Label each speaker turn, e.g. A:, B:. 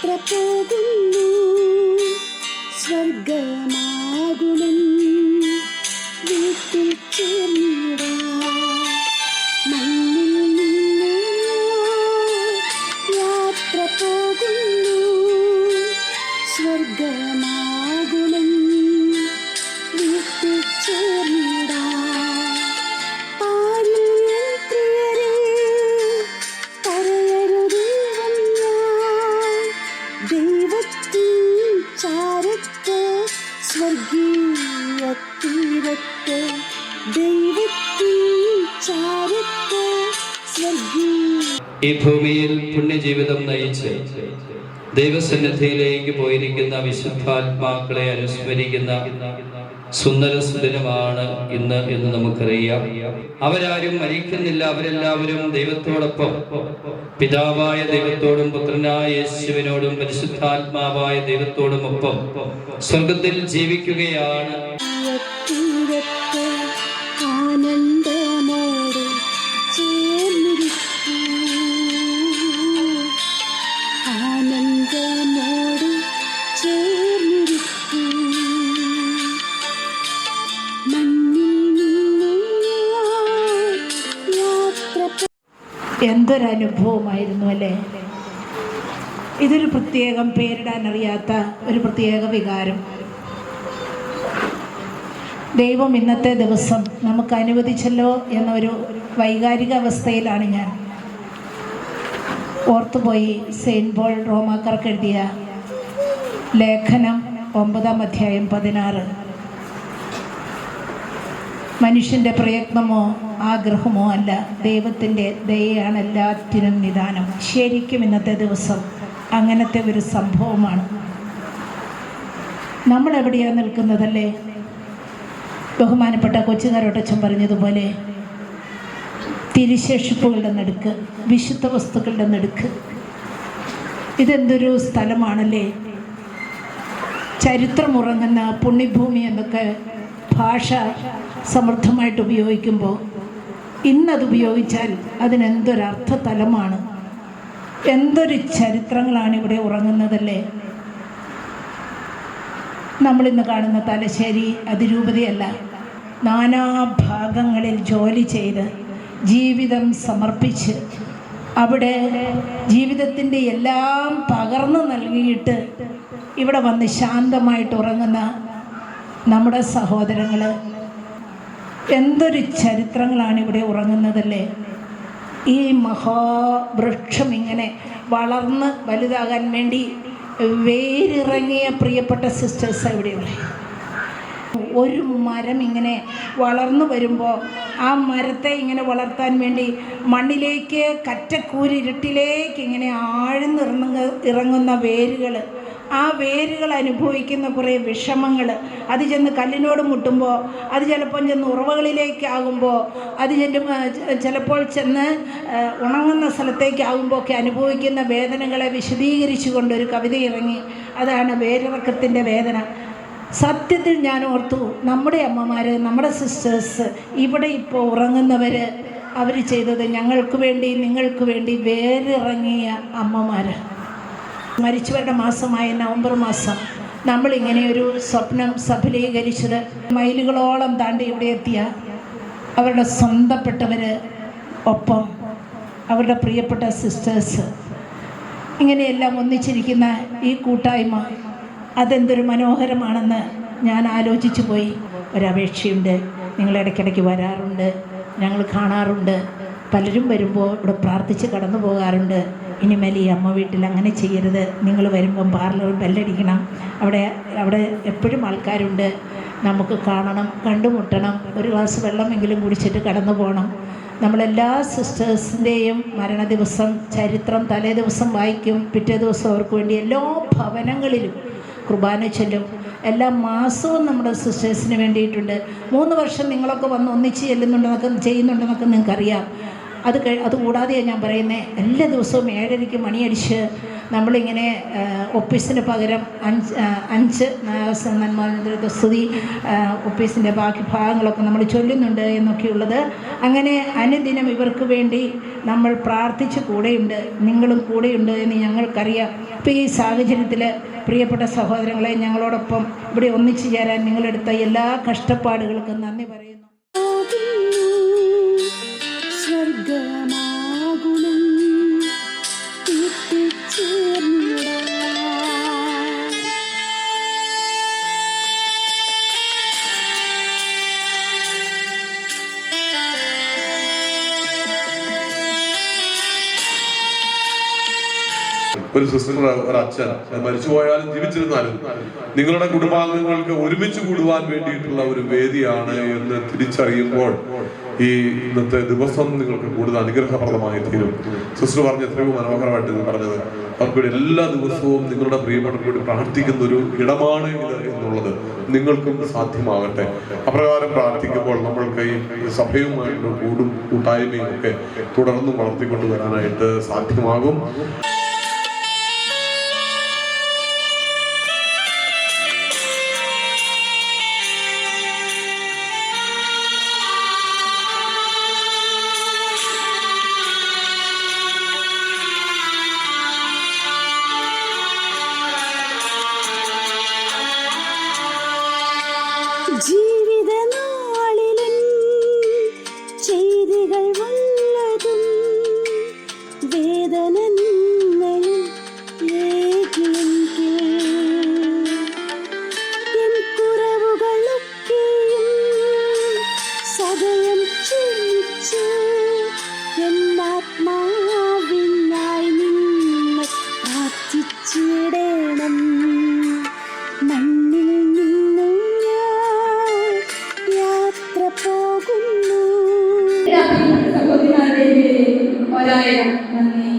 A: യാത്ര പോകുന്നു. സ്വർഗമാകുമെൻ വീട്ടിൽ
B: ഈ ഭൂമിയിൽ പുണ്യജീവിതം നയിച്ച് ദൈവസന്നിധിയിലേക്ക് പോയിരിക്കുന്ന വിശുദ്ധാത്മാക്കളെ അനുസ്മരിക്കുന്ന സുന്ദര സുദിനമാണ് ഇന്ന് എന്ന് നമുക്കറിയാം. അവരാരും മരിക്കുന്നില്ല. അവരെല്ലാവരും ദൈവത്തോടൊപ്പം. പിതാവായ ദൈവത്തോടും പുത്രനായ യേശുവിനോടും പരിശുദ്ധാത്മാവായ ദൈവത്തോടും ഒപ്പം സ്വർഗത്തിൽ ജീവിക്കുകയാണ്.
C: എന്തൊരനുഭവമായിരുന്നു അല്ലേ? ഇതൊരു പ്രത്യേകം പേരിടാൻ അറിയാത്ത ഒരു പ്രത്യേക വികാരം. ദൈവം ഇന്നത്തെ ദിവസം നമുക്ക് അനുവദിച്ചല്ലോ എന്നൊരു വൈകാരിക അവസ്ഥയിലാണ് ഞാൻ. ഓർത്തുപോയി സെയിന്റ് പോൾ റോമാക്കാർക്ക് എഴുതിയ ലേഖനം ഒമ്പതാം അധ്യായം പതിനാറ്. മനുഷ്യന്റെ പ്രയത്നമോ ആഗ്രഹമോ അല്ല. ദൈവത്തിന്റെ ദയയാണ് എല്ലാറ്റിനും നിദാനം. ശരിക്കും ഇന്നത്തെ ദിവസം അങ്ങനത്തെ ഒരു സംഭവമാണ്. നമ്മൾ എവിടെയാണ് നിൽക്കുന്നതല്ലേ? ബഹുമാനപ്പെട്ട കൊച്ചുകാരോട്ടച്ചൻ പറഞ്ഞതുപോലെ തിരിശേഷിപ്പുകളുടെ നടുക്ക് വിശുദ്ധ വസ്തുക്കളുടെ നടുക്ക്. ഇതെന്തൊരു സ്ഥലമാണല്ലേ? ചരിത്രമുറങ്ങുന്ന പുണ്യഭൂമി എന്നൊക്കെ ഭാഷ സമൃദ്ധമായിട്ട് ഉപയോഗിക്കുമ്പോൾ ഇന്നത് ഉപയോഗിച്ചാൽ അതിനെന്തൊരർത്ഥ തലമാണ് എന്തൊരു ചരിത്രങ്ങളാണ് ഇവിടെ ഉറങ്ങുന്നതല്ലേ? നമ്മളിന്ന് കാണുന്ന തലശ്ശേരി അതിരൂപതയല്ല. നാനാഭാഗങ്ങളിൽ ജോലി ചെയ്ത് ജീവിതം സമർപ്പിച്ച് അവിടെ ജീവിതത്തിന്റെ എല്ലാം പകർന്നു നൽകിയിട്ട് ഇവിടെ വന്ന് ശാന്തമായിട്ട് ഉറങ്ങുന്ന നമ്മുടെ സഹോദരങ്ങൾ എന്തൊരു ചരിത്രങ്ങളാണ് ഇവിടെ ഉറങ്ങുന്നതല്ലേ? ഈ മഹാവൃക്ഷം ഇങ്ങനെ വളർന്ന് വലുതാകാൻ വേണ്ടി വേരിറങ്ങിയ പ്രിയപ്പെട്ട സിസ്റ്റേഴ്സ് ഇവിടെയുള്ളത് ഒരു മരം ഇങ്ങനെ വളർന്നു വരുമ്പോൾ ആ മരത്തെ ഇങ്ങനെ വളർത്താൻ വേണ്ടി മണ്ണിലേക്ക് കറ്റക്കൂരിരുട്ടിലേക്ക് ഇങ്ങനെ ആഴ്ന്നിറങ്ങുന്ന ഇറങ്ങുന്ന വേരുകൾ ആ വേരുകൾ അനുഭവിക്കുന്ന കുറേ വിഷമങ്ങൾ. അത് ചെന്ന് കല്ലിനോട് മുട്ടുമ്പോൾ അത് ചിലപ്പോൾ ചെന്ന് ഉറവകളിലേക്കാകുമ്പോൾ അത് ചെല്ലുമ്പോൾ ചിലപ്പോൾ ചെന്ന് ഉണങ്ങുന്ന സ്ഥലത്തേക്കാകുമ്പോൾ ഒക്കെ അനുഭവിക്കുന്ന വേദനകളെ വിശദീകരിച്ചുകൊണ്ട് ഒരു കവിത ഇറങ്ങി. അതാണ് വേരിറക്കത്തിന്റെ വേദന. സത്യത്തിൽ ഞാൻ ഓർത്തു നമ്മുടെ അമ്മമാർ നമ്മുടെ സിസ്റ്റേഴ്സ് ഇവിടെ ഇപ്പോൾ ഉറങ്ങുന്നവർ അവർ ചെയ്തത് ഞങ്ങൾക്ക് വേണ്ടി നിങ്ങൾക്ക് വേണ്ടി വേരിറങ്ങിയ അമ്മമാർ മരിച്ചവരുടെ മാസമായ നവംബർ മാസം നമ്മളിങ്ങനെ ഒരു സ്വപ്നം സഫലീകരിച്ചത് മൈലുകളോളം താണ്ടി ഇവിടെ എത്തിയ അവരുടെ സ്വന്തപ്പെട്ടവർ ഒപ്പം അവരുടെ പ്രിയപ്പെട്ട സിസ്റ്റേഴ്സ് ഇങ്ങനെയെല്ലാം ഒന്നിച്ചിരിക്കുന്ന ഈ കൂട്ടായ്മ അതെന്തൊരു മനോഹരമാണെന്ന് ഞാൻ ആലോചിച്ചു പോയി. ഒരപേക്ഷയുണ്ട്. നിങ്ങൾ ഇടയ്ക്കിടയ്ക്ക് വരാറുണ്ട്. ഞങ്ങൾ കാണാറുണ്ട്. പലരും വരുമ്പോൾ ഇവിടെ പ്രാർത്ഥിച്ച് കടന്നു പോകാറുണ്ട്. ഇനിമേൽ ഈ അമ്മ വീട്ടിൽ അങ്ങനെ ചെയ്യരുത്. നിങ്ങൾ വരുമ്പം പാർലർ ബെല്ലടിക്കണം. അവിടെ അവിടെ എപ്പോഴും ആൾക്കാരുണ്ട്. നമുക്ക് കാണണം കണ്ടുമുട്ടണം. ഒരു ഗ്ലാസ് വെള്ളമെങ്കിലും കുടിച്ചിട്ട് കടന്നു പോകണം. നമ്മളെല്ലാ സിസ്റ്റേഴ്സിന്റെയും മരണ ദിവസം ചരിത്രം തലേ ദിവസം വായിക്കും. പിറ്റേ ദിവസം അവർക്ക് വേണ്ടി എല്ലാ ഭവനങ്ങളിലും കുർബാന ചൊല്ലും. എല്ലാ മാസവും നമ്മുടെ സിസ്റ്റേഴ്സിന് വേണ്ടിയിട്ടുണ്ട്. മൂന്ന് വർഷം നിങ്ങളൊക്കെ വന്ന് ഒന്നിച്ച് ചെല്ലുന്നുണ്ടെന്നൊക്കെ ചെയ്യുന്നുണ്ടെന്നൊക്കെ നിങ്ങൾക്കറിയാം. അത് അതുകൂടാതെയാണ് ഞാൻ പറയുന്നത് എല്ലാ ദിവസവും ഏഴരയ്ക്ക് മണിയടിച്ച് നമ്മളിങ്ങനെ ഒപ്പീസിന് പകരം അഞ്ച് അഞ്ച് സ്തുതി ഒപ്പീസിന്റെ ബാക്കി ഭാഗങ്ങളൊക്കെ നമ്മൾ ചൊല്ലുന്നുണ്ട് എന്നൊക്കെയുള്ളത്. അങ്ങനെ അനുദിനം ഇവർക്ക് വേണ്ടി നമ്മൾ പ്രാർത്ഥിച്ച് കൂടെയുണ്ട് നിങ്ങളും കൂടെയുണ്ട് എന്ന് ഞങ്ങൾക്കറിയാം. ഇപ്പോൾ ഈ സാഹചര്യത്തിൽ പ്രിയപ്പെട്ട സഹോദരങ്ങളെ ഞങ്ങളോടൊപ്പം ഇവിടെ ഒന്നിച്ചു ചേരാൻ നിങ്ങളെടുത്ത എല്ലാ കഷ്ടപ്പാടുകൾക്കും നന്ദി പറയുന്നു.
D: ഒരു സിസ്റ്റർ ഒരു അച്ഛൻ മരിച്ചുപോയാലും ജീവിച്ചിരുന്നാലും നിങ്ങളുടെ കുടുംബാംഗങ്ങൾക്ക് ഒരുമിച്ച് കൂടുവാൻ വേണ്ടിയിട്ടുള്ള ഒരു വേദിയാണ് എന്ന് തിരിച്ചറിയുമ്പോൾ ഈ ഇന്നത്തെ ദിവസം നിങ്ങൾക്ക് കൂടുതൽ അനുഗ്രഹപ്രദമായി തീരും. സിസ്റ്റർ പറഞ്ഞ എത്രയോ മനോഹരമായിട്ട് ഇത് പറഞ്ഞത്. അവർക്ക് എല്ലാ ദിവസവും നിങ്ങളുടെ പ്രിയപ്പെട്ടവർക്ക് വേണ്ടി പ്രാർത്ഥിക്കുന്ന ഒരു ഇടമാണ് ഇത് എന്നുള്ളത് നിങ്ങൾക്കും സാധ്യമാകട്ടെ. അപ്രകാരം പ്രാർത്ഥിക്കുമ്പോൾ നമ്മൾക്ക് ഈ സഭയുമായിട്ടുള്ള കൂടും കൂട്ടായ്മയും ഒക്കെ തുടർന്നും വളർത്തിക്കൊണ്ടുവരാനായിട്ട് സാധ്യമാകും.